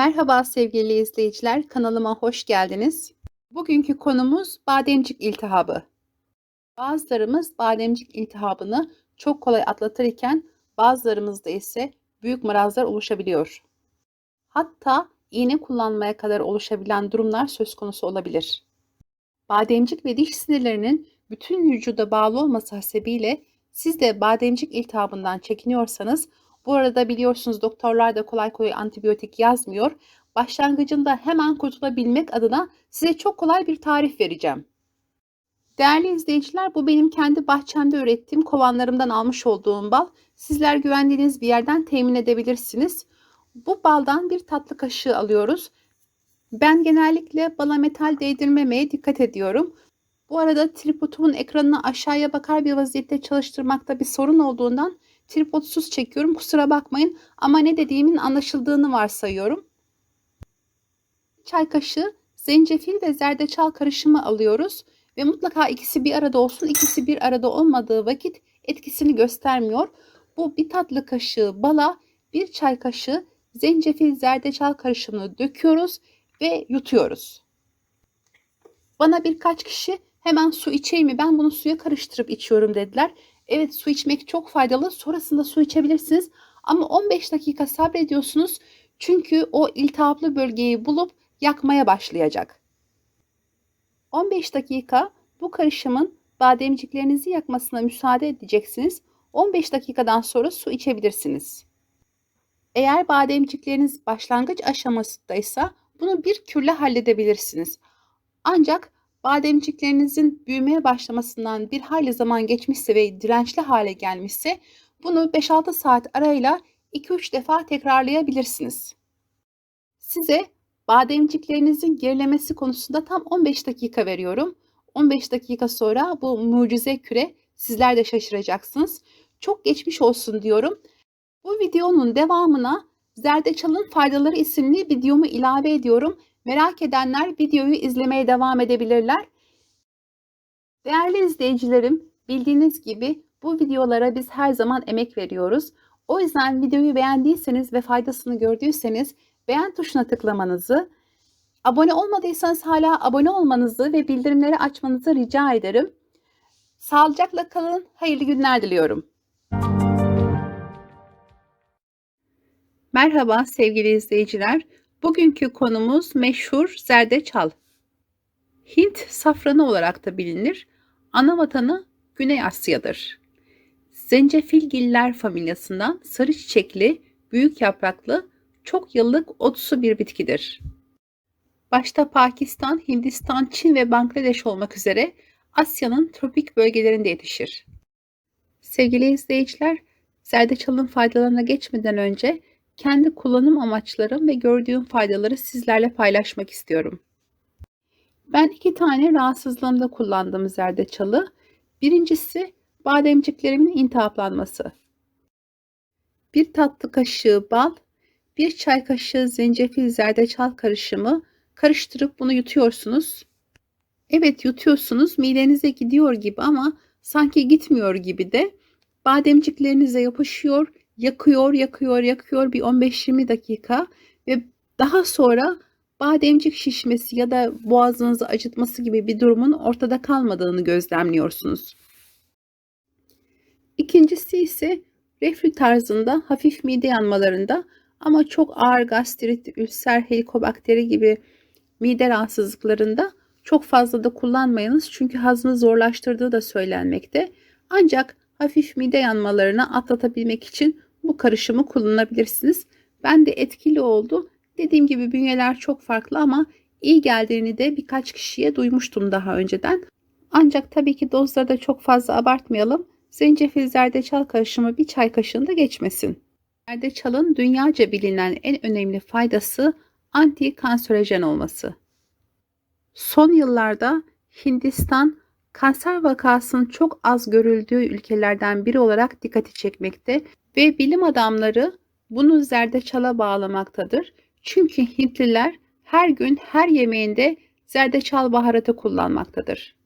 Merhaba sevgili izleyiciler, kanalıma hoş geldiniz. Bugünkü konumuz bademcik iltihabı. Bazılarımız bademcik iltihabını çok kolay atlatırken bazılarımızda ise büyük marazlar oluşabiliyor. Hatta iğne kullanmaya kadar oluşabilen durumlar söz konusu olabilir. Bademcik ve diş sinirlerinin bütün vücuda bağlı olması hasebiyle siz de bademcik iltihabından çekiniyorsanız bu arada biliyorsunuz doktorlar da kolay kolay antibiyotik yazmıyor. Başlangıcında hemen kurtulabilmek adına size çok kolay bir tarif vereceğim. Değerli izleyiciler bu benim kendi bahçemde ürettiğim kovanlarımdan almış olduğum bal. Sizler güvendiğiniz bir yerden temin edebilirsiniz. Bu baldan bir tatlı kaşığı alıyoruz. Ben genellikle bala metal değdirmemeye dikkat ediyorum. Bu arada tripodumun ekranını aşağıya bakar bir vaziyette çalıştırmakta bir sorun olduğundan tripodsuz çekiyorum. Kusura bakmayın ama ne dediğimin anlaşıldığını varsayıyorum. Çay kaşığı zencefil ve zerdeçal karışımı alıyoruz ve mutlaka ikisi bir arada olsun. İkisi bir arada olmadığı vakit etkisini göstermiyor. Bu bir tatlı kaşığı bala, bir çay kaşığı zencefil zerdeçal karışımını döküyoruz ve yutuyoruz. Bana birkaç kişi hemen su içeyim mi ben bunu suya karıştırıp içiyorum dediler. Evet su içmek çok faydalı. Sonrasında su içebilirsiniz. Ama 15 dakika sabrediyorsunuz. Çünkü o iltihaplı bölgeyi bulup yakmaya başlayacak. 15 dakika bu karışımın bademciklerinizi yakmasına müsaade edeceksiniz. 15 dakikadan sonra su içebilirsiniz. Eğer bademcikleriniz başlangıç aşamasındaysa bunu bir kürle halledebilirsiniz. Ancak bademciklerinizin büyümeye başlamasından bir hayli zaman geçmişse ve dirençli hale gelmişse bunu 5-6 saat arayla 2-3 defa tekrarlayabilirsiniz. Size bademciklerinizin gerilemesi konusunda tam 15 dakika veriyorum. 15 dakika sonra bu mucize küre sizler de şaşıracaksınız. Çok geçmiş olsun diyorum. Bu videonun devamına Zerdeçal'ın Faydaları isimli videomu ilave ediyorum. Merak edenler videoyu izlemeye devam edebilirler. Değerli izleyicilerim, bildiğiniz gibi bu videolara biz her zaman emek veriyoruz. O yüzden videoyu beğendiyseniz ve faydasını gördüyseniz beğen tuşuna tıklamanızı, abone olmadıysanız hala abone olmanızı ve bildirimleri açmanızı rica ederim. Sağlıcakla kalın, hayırlı günler diliyorum. Merhaba sevgili izleyiciler. Bugünkü konumuz meşhur zerdeçal. Hint safranı olarak da bilinir. Ana vatanı Güney Asya'dır. Zencefilgiller familyasından sarı çiçekli, büyük yapraklı, çok yıllık otsu bir bitkidir. Başta Pakistan, Hindistan, Çin ve Bangladeş olmak üzere Asya'nın tropik bölgelerinde yetişir. Sevgili izleyiciler, zerdeçalın faydalarına geçmeden önce kendi kullanım amaçlarım ve gördüğüm faydaları sizlerle paylaşmak istiyorum. Ben iki tane rahatsızlığımda kullandığım zerdeçalı. Birincisi bademciklerimin intihaplanması. Bir tatlı kaşığı bal, bir çay kaşığı zencefil zerdeçal karışımı karıştırıp bunu yutuyorsunuz. Evet yutuyorsunuz midenize gidiyor gibi ama sanki gitmiyor gibi de bademciklerinize yapışıyor yakıyor, yakıyor, yakıyor bir 15-20 dakika ve daha sonra bademcik şişmesi ya da boğazınızı acıtması gibi bir durumun ortada kalmadığını gözlemliyorsunuz. İkincisi ise reflü tarzında hafif mide yanmalarında ama çok ağır gastrit, ülser, helikobakteri gibi mide rahatsızlıklarında çok fazla da kullanmayınız çünkü hazmı zorlaştırdığı da söylenmekte. Ancak hafif mide yanmalarını atlatabilmek için bu karışımı kullanabilirsiniz. Ben de etkili oldu. Dediğim gibi bünyeler çok farklı ama iyi geldiğini de birkaç kişiye duymuştum daha önceden. Ancak tabii ki dozları da çok fazla abartmayalım. Zencefil zerdeçal karışımı bir çay kaşığında geçmesin. Zerdeçalın dünyaca bilinen en önemli faydası anti kanserojen olması. Son yıllarda Hindistan kanser vakasının çok az görüldüğü ülkelerden biri olarak dikkati çekmekte ve bilim adamları bunu zerdeçala bağlamaktadır. Çünkü Hintliler her gün her yemeğinde zerdeçal baharatı kullanmaktadır.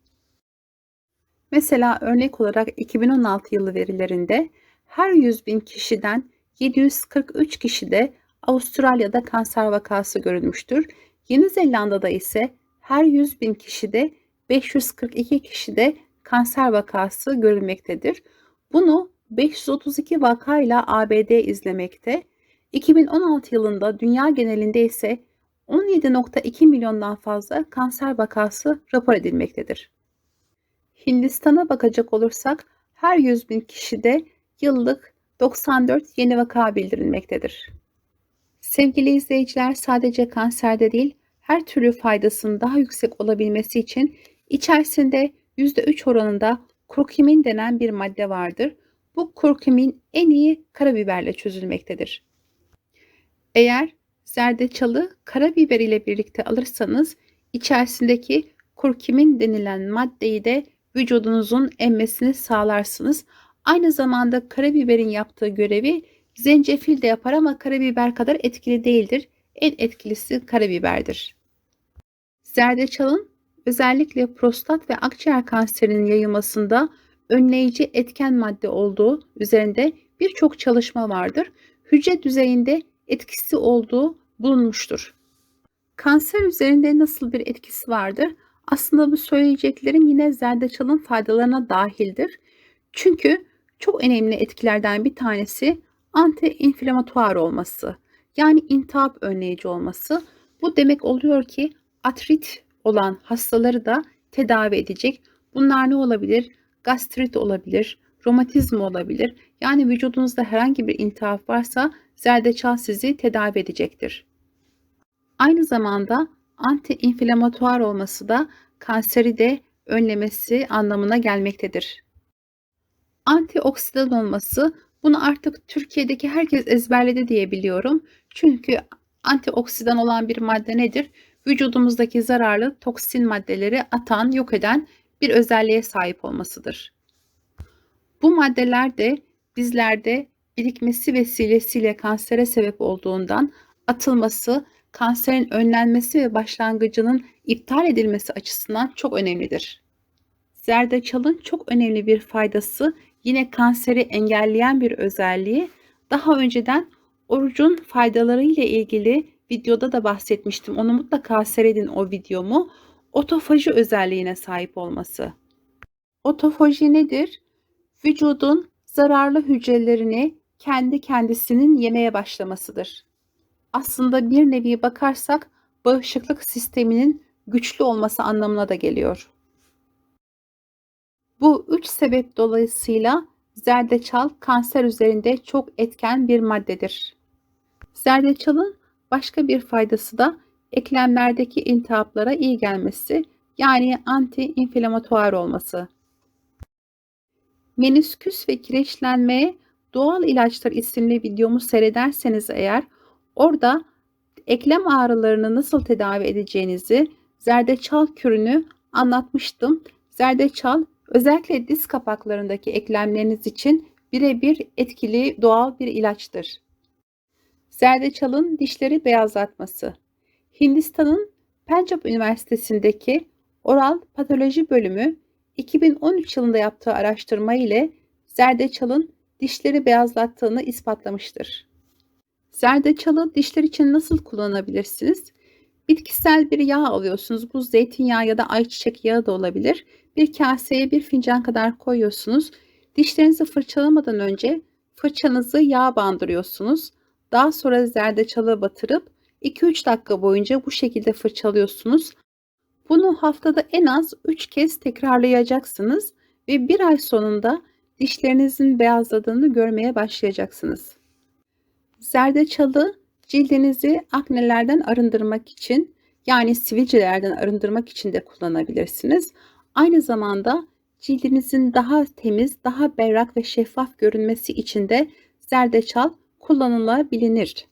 Mesela örnek olarak 2016 yılı verilerinde her 100 bin kişiden 743 kişide Avustralya'da kanser vakası görülmüştür. Yeni Zelanda'da ise her 100 bin kişide 542 kişide kanser vakası görülmektedir. Bunu 532 vakayla ABD izlemekte. 2016 yılında dünya genelinde ise 17.2 milyondan fazla kanser vakası rapor edilmektedir. Hindistan'a bakacak olursak her 100 bin kişide yıllık 94 yeni vaka bildirilmektedir. Sevgili izleyiciler sadece kanserde değil her türlü faydasının daha yüksek olabilmesi için içerisinde %3 oranında kurkumin denen bir madde vardır. Bu kurkumin en iyi karabiberle çözülmektedir. Eğer zerdeçalı karabiber ile birlikte alırsanız içerisindeki kurkumin denilen maddeyi de vücudunuzun emmesini sağlarsınız. Aynı zamanda karabiberin yaptığı görevi zencefil de yapar ama karabiber kadar etkili değildir. En etkilisi karabiberdir. Zerdeçalın özellikle prostat ve akciğer kanserinin yayılmasında önleyici etken madde olduğu üzerinde birçok çalışma vardır. Hücre düzeyinde etkisi olduğu bulunmuştur. Kanser üzerinde nasıl bir etkisi vardır? Aslında bu söyleyeceklerim yine zerdeçalın faydalarına dahildir. Çünkü çok önemli etkilerden bir tanesi anti-inflamatuar olması. Yani intihap önleyici olması. Bu demek oluyor ki atrit olan hastaları da tedavi edecek. Bunlar ne olabilir? Gastrit olabilir, romatizm olabilir. Yani vücudunuzda herhangi bir intihap varsa zerdeçal sizi tedavi edecektir. Aynı zamanda anti-inflamatuar olması da kanseri de önlemesi anlamına gelmektedir. Antioksidan olması bunu artık Türkiye'deki herkes ezberledi diye biliyorum. Çünkü antioksidan olan bir madde nedir? Vücudumuzdaki zararlı toksin maddeleri atan, yok eden bir özelliğe sahip olmasıdır. Bu maddeler de bizlerde birikmesi vesilesiyle kansere sebep olduğundan atılması, kanserin önlenmesi ve başlangıcının iptal edilmesi açısından çok önemlidir. Zerdeçalın çok önemli bir faydası yine kanseri engelleyen bir özelliği. Daha önceden orucun faydaları ile ilgili videoda da bahsetmiştim. Onu mutlaka seyredin o videomu. Otofaji özelliğine sahip olması. Otofaji nedir? Vücudun zararlı hücrelerini kendi kendisinin yemeye başlamasıdır. Aslında bir nevi bakarsak bağışıklık sisteminin güçlü olması anlamına da geliyor. Bu üç sebep dolayısıyla zerdeçal kanser üzerinde çok etken bir maddedir. Zerdeçalın başka bir faydası da eklemlerdeki iltihaplara iyi gelmesi yani anti-inflamatuar olması. Menisküs ve kireçlenmeye Doğal İlaçlar isimli videomu seyrederseniz eğer orada eklem ağrılarını nasıl tedavi edeceğinizi zerdeçal kürünü anlatmıştım. Zerdeçal özellikle diz kapaklarındaki eklemleriniz için birebir etkili doğal bir ilaçtır. Zerdeçalın dişleri beyazlatması. Hindistan'ın Pencap Üniversitesi'ndeki oral patoloji bölümü 2013 yılında yaptığı araştırma ile zerdeçalın dişleri beyazlattığını ispatlamıştır. Zerdeçalı dişler için nasıl kullanabilirsiniz? Bitkisel bir yağ alıyorsunuz. Bu zeytinyağı ya da ayçiçek yağı da olabilir. Bir kaseye bir fincan kadar koyuyorsunuz. Dişlerinizi fırçalamadan önce fırçanızı yağ bandırıyorsunuz. Daha sonra zerdeçalı batırıp 2-3 dakika boyunca bu şekilde fırçalıyorsunuz. Bunu haftada en az 3 kez tekrarlayacaksınız ve bir ay sonunda dişlerinizin beyazladığını görmeye başlayacaksınız. Zerdeçalı cildinizi aknelerden arındırmak için yani sivilcelerden arındırmak için de kullanabilirsiniz. Aynı zamanda cildinizin daha temiz, daha berrak ve şeffaf görünmesi için de zerdeçal kullanılabilir.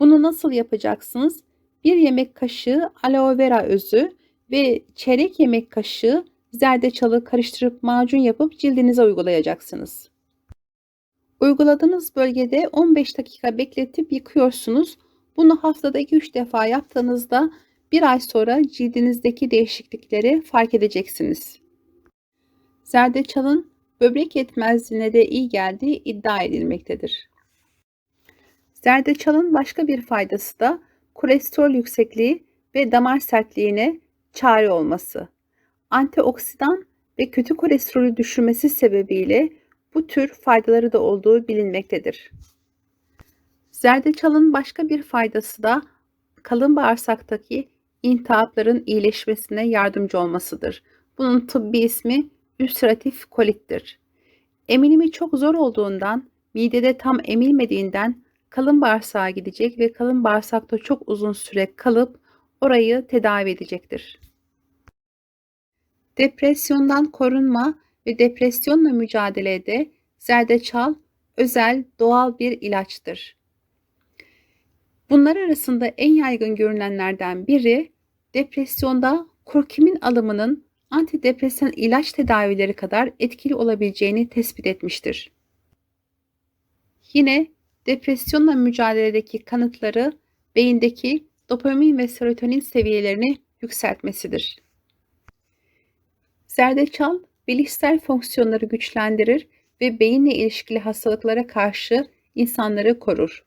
Bunu nasıl yapacaksınız? Bir yemek kaşığı aloe vera özü ve çeyrek yemek kaşığı zerdeçalı karıştırıp macun yapıp cildinize uygulayacaksınız. Uyguladığınız bölgede 15 dakika bekletip yıkıyorsunuz. Bunu haftada 2-3 defa yaptığınızda bir ay sonra cildinizdeki değişiklikleri fark edeceksiniz. Zerdeçalın böbrek yetmezliğine de iyi geldiği iddia edilmektedir. Zerdeçalın başka bir faydası da kolesterol yüksekliği ve damar sertliğine çare olması. Antioksidan ve kötü kolesterolü düşürmesi sebebiyle bu tür faydaları da olduğu bilinmektedir. Zerdeçalın başka bir faydası da kalın bağırsaktaki iltihapların iyileşmesine yardımcı olmasıdır. Bunun tıbbi ismi ülseratif kolittir. Eminimi çok zor olduğundan, midede tam emilmediğinden kalın bağırsağa gidecek ve kalın bağırsakta çok uzun süre kalıp orayı tedavi edecektir. Depresyondan korunma ve depresyonla mücadelede zerdeçal özel doğal bir ilaçtır. Bunlar arasında en yaygın görünenlerden biri depresyonda kurkumin alımının antidepresan ilaç tedavileri kadar etkili olabileceğini tespit etmiştir. Yine depresyonla mücadeledeki kanıtları beyindeki dopamin ve serotonin seviyelerini yükseltmesidir. Zerdeçal bilişsel fonksiyonları güçlendirir ve beyinle ilişkili hastalıklara karşı insanları korur.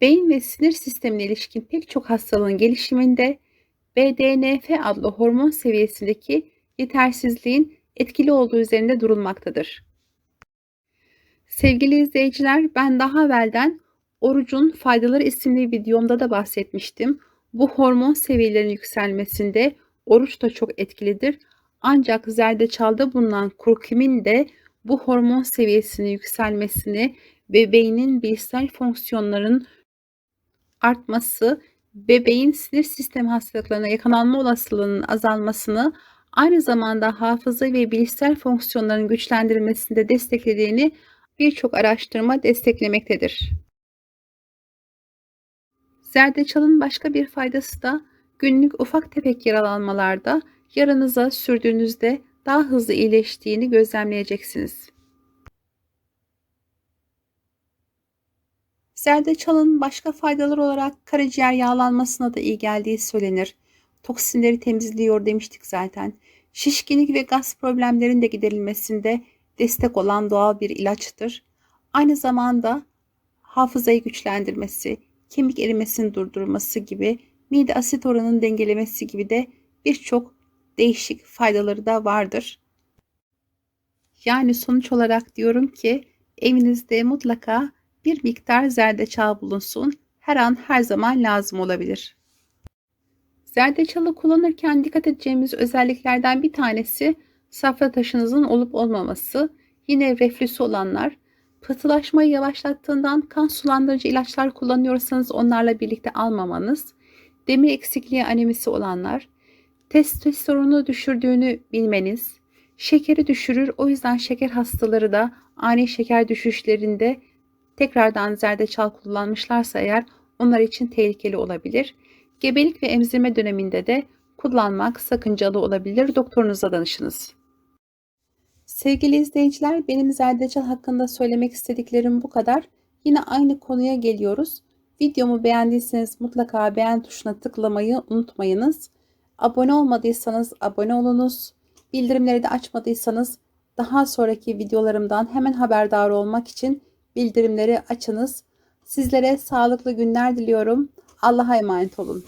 Beyin ve sinir sistemine ilişkin pek çok hastalığın gelişiminde BDNF adlı hormon seviyesindeki yetersizliğin etkili olduğu üzerinde durulmaktadır. Sevgili izleyiciler, ben daha evvelden Orucun Faydaları isimli videomda da bahsetmiştim. Bu hormon seviyelerinin yükselmesinde oruç da çok etkilidir. Ancak zerdeçalda bulunan kurkumin de bu hormon seviyesinin yükselmesini ve beynin bilişsel fonksiyonların artması, bebeğin sinir sistemi hastalıklarına yakalanma olasılığının azalmasını, aynı zamanda hafıza ve bilişsel fonksiyonların güçlendirilmesinde desteklediğini birçok araştırma desteklemektedir. Zerdeçalın başka bir faydası da günlük ufak tefek yaralanmalarda yaranıza sürdüğünüzde daha hızlı iyileştiğini gözlemleyeceksiniz. Zerdeçalın başka faydaları olarak karaciğer yağlanmasına da iyi geldiği söylenir. Toksinleri temizliyor demiştik zaten. Şişkinlik ve gaz problemlerinin de giderilmesinde destek olan doğal bir ilaçtır. Aynı zamanda hafızayı güçlendirmesi, kemik erimesini durdurması gibi, mide asit oranını dengelemesi gibi de birçok değişik faydaları da vardır. Yani sonuç olarak diyorum ki evinizde mutlaka bir miktar zerdeçal bulunsun. Her an her zaman lazım olabilir. Zerdeçalı kullanırken dikkat edeceğimiz özelliklerden bir tanesi safra taşınızın olup olmaması. Yine reflüsü olanlar, pıhtılaşmayı yavaşlattığından kan sulandırıcı ilaçlar kullanıyorsanız onlarla birlikte almamanız, demir eksikliği anemisi olanlar, testosteronu düşürdüğünü bilmeniz, şekeri düşürür o yüzden şeker hastaları da ani şeker düşüşlerinde tekrardan zerdeçal kullanmışlarsa eğer onlar için tehlikeli olabilir. Gebelik ve emzirme döneminde de kullanmak sakıncalı olabilir. Doktorunuza danışınız. Sevgili izleyiciler, benim zerdeçal hakkında söylemek istediklerim bu kadar. Yine aynı konuya geliyoruz. Videomu beğendiyseniz mutlaka beğen tuşuna tıklamayı unutmayınız. Abone olmadıysanız abone olunuz. Bildirimleri de açmadıysanız daha sonraki videolarımdan hemen haberdar olmak için bildirimleri açınız. Sizlere sağlıklı günler diliyorum. Allah'a emanet olun.